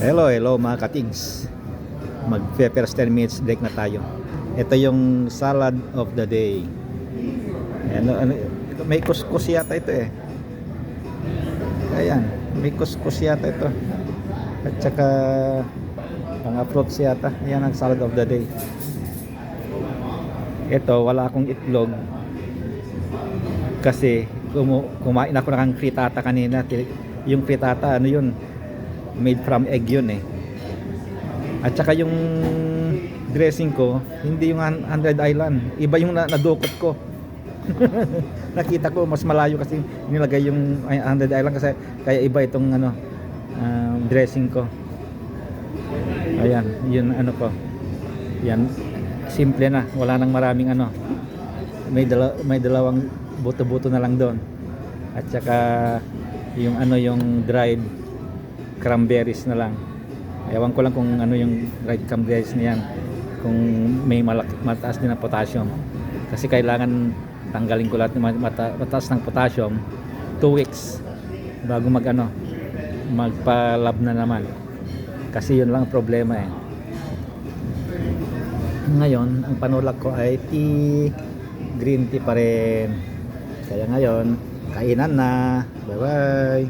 Hello, hello mga katigs. Mag first 10 minutes break na tayo. Ito yung salad of the day. Ano, ano, may kuskus yata ito eh. Ayan, may kuskus yata ito. At saka mga fruits yata. Ayan ang salad of the day. Ito, wala akong itlog. Kasi kumain ako ng fritata kanina. Yung fritata, ano yun? Made from egg yun eh. At saka yung dressing ko, hindi yung 100 Island. Iba yung na nadukot ko. Nakita ko mas malayo kasi nilagay yung 100 Island kasi kaya iba itong ano um, dressing ko. Ayan, yun ano ko. Yan simple na, wala nang maraming ano. May dala, may dalawang buto-buto na lang doon. At saka yung ano yung dried cranberries na lang. Ewan ko lang kung ano yung dried cranberries na yan. Kung may malak mataas din ang potassium. Kasi kailangan tanggalin ko lahat ng mata mataas ng potassium 2 weeks bago mag ano magpa-lab na naman. Kasi yun lang ang problema eh. Ngayon, ang panulak ko ay tea, green tea pa rin. Kaya ngayon, kainan na. Bye-bye.